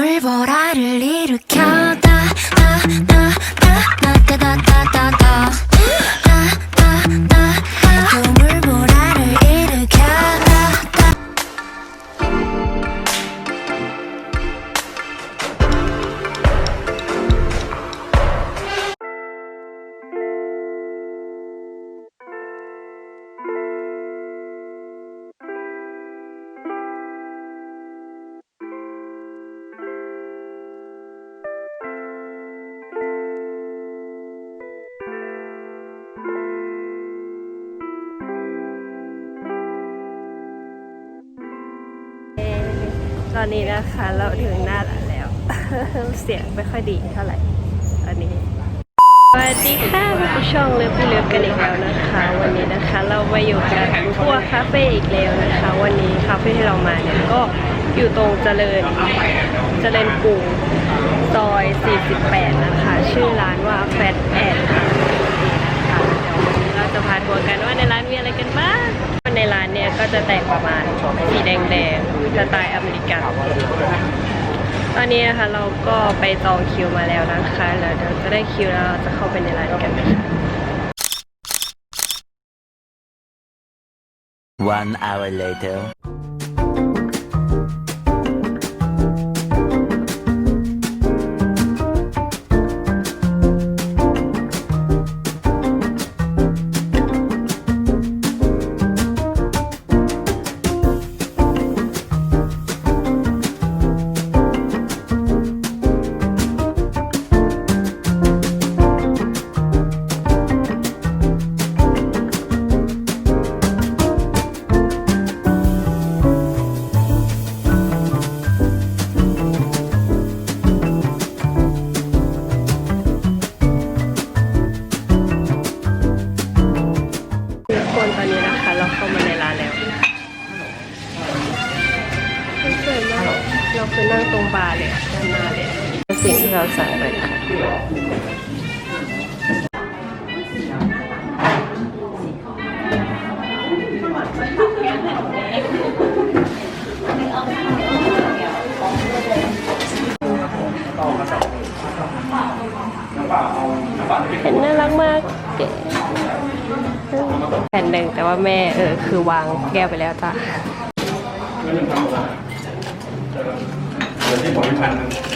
물보라를 일으켜 ตอนนี้นะคะเราถึงหน้าร้านแล้ว เสียงไม่ค่อยดีเท่าไหร่ตอนนี้สวัสดีค่ะผู้ช่องเลิฟพี่เลิฟกันอีกแล้วนะคะ วันนี้นะคะเรามาอยู่กันทั่วคาเฟ่อีกแล้วนะคะ วันนี้คาเฟ่ที่เรามาเนี่ยก็อยู่ตรงเจริญเจริญกรุงซอย 48 นะคะ ชื่อร้านว่าแฟตแอนค่ะนี่นะคะเดี๋ยววันนี้เราจะพาทัวร์กันว่าในร้านมีอะไรกันบ้าง จะแต่งประมาณสีแดงๆสไตล์อเมริกัน ตอนนี้นะคะเราก็ไปจองคิวมาแล้วนะคะแล้วเดี๋ยวจะได้คิวแล้วเราจะเข้าไปในร้านกันนะคะ One hour later. คนตอนนี้นะคะ เราเข้ามาในร้านแล้วสวยมากเราคือนั่งตรงบาร์เลยด้านหน้าเลยสิ่งที่เราสั่งไปค่ะ เห็นน่ารักมากเก๋แผ่นหนึ่งแต่ว่าแม่เออคือวางแก้วไปแล้วจ้ะตัว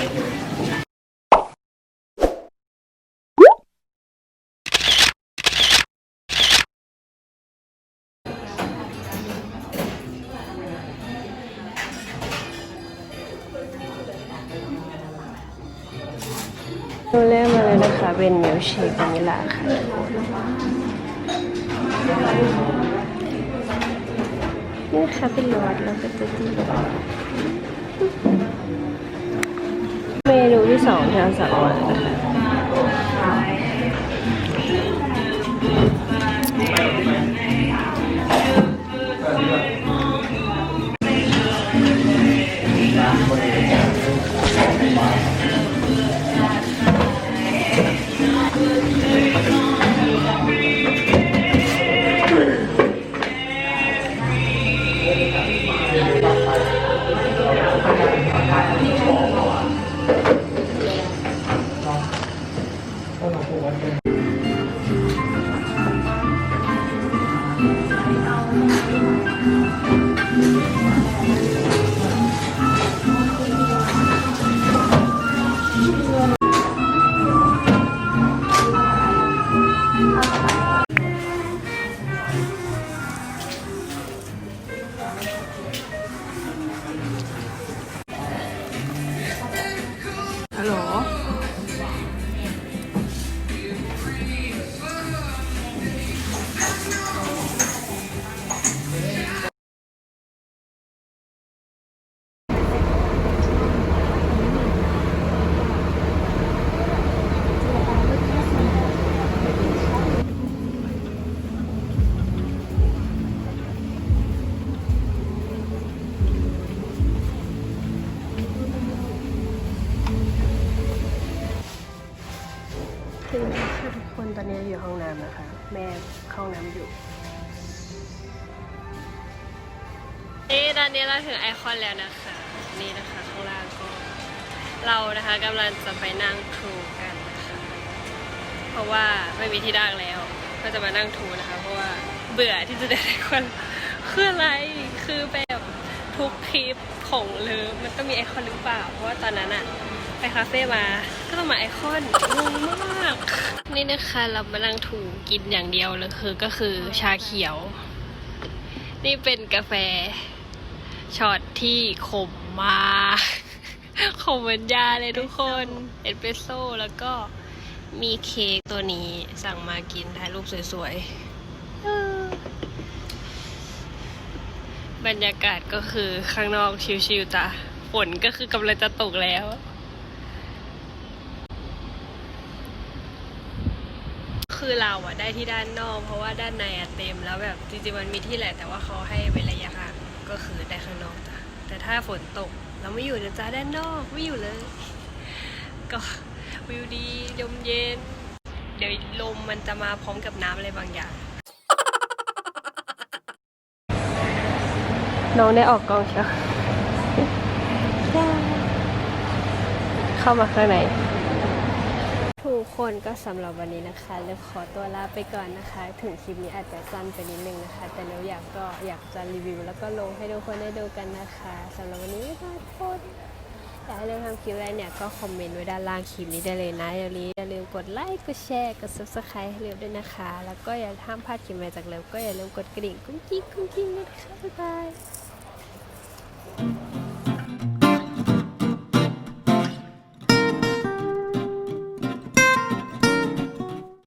เรกมาเลยนะคะ เป็นมิลเชควานิลลาค่ะ นี่ค่ะเป็นรสแล้วก็จะดีเมนูที่สองที่เราสั่งมานะคะ 그렇죠. ตอนนี้อยู่ห้องน้ำนะคะ แม่เข้าห้องน้ำอยู่นี่ตอนนี้เราถึงไอคอนแล้วนะคะ นี่นะคะข้างล่างก็เรานะคะกำลังจะไปนั่งทรูกันนะคะ เพราะว่าไม่มีที่นั่งแล้ว ก็จะมานั่งทูนะคะ เพราะว่าเบื่อที่จะได้คนคืออะไรคือแบบทุกคลิปของเลิฟมันต้องมีไอคอนหรือเปล่า เพราะว่าตอนนั้นอะ ไปคาเฟ่มาก็ต้องมาไอคอนงงมาก นี่นะคะเรามานั่งถูกินอย่างเดียวเลยคือก็คือชาเขียว นี่เป็นกาแฟช็อตที่ขมมากขมเหมือนยาเลยทุกคนเอสเปรสโซ่แล้วก็มีเค้กตัวนี้สั่งมากินถ่ายรูปสวยๆ บรรยากาศก็คือข้างนอกชิวๆจ้ะฝนก็คือกำลังจะตกแล้ว คือเราอะได้ที่ด้านนอก เพราะว่าด้านในอะเต็มแล้วแบบจริงๆมันมีที่แหละแต่ว่าเขาให้เว้นระยะห่างก็คือได้ข้างนอกจ้ะแต่ถ้าฝนตกเราไม่อยู่นะจ้าด้านนอกไม่อยู่เลย ก็วิวดีลมเย็น เดี๋ยวลมมันจะมาพร้อมกับน้ำอะไรบางอย่าง น้องได้ออกกองเชียวเข้ามาข้างใน กคนก็สำหรับวันนี้นะคะเลือกขอตัวลาไปก่อนนะคะ ถึงคลิปนี้อาจจะสั้นไปนิดนึงนะคะ แต่เนื้อยากก็อยากจะรีวิว แล้วก็ลงให้ทุกคนได้ดูกันนะคะสำหรับวันนี้ค่ะทุกคนอยากให้เลือกทำคลิปอะไรเนี่ยก็คอมเมนต์ไว้ด้านล่างคลิปนี้ได้เลยนะอย่าลืมอย่าลืมกดไลค์กดแชร์กด subscribe ให้เลิฟด้วยนะคะ แล้วก็อย่าห้ามพลาดคลิปใหม่จากเลิฟก็อย่าลืมกดกระดิ่งกุ้งกิ้งกุ้งกิ้งนะคะบ๊ายบาย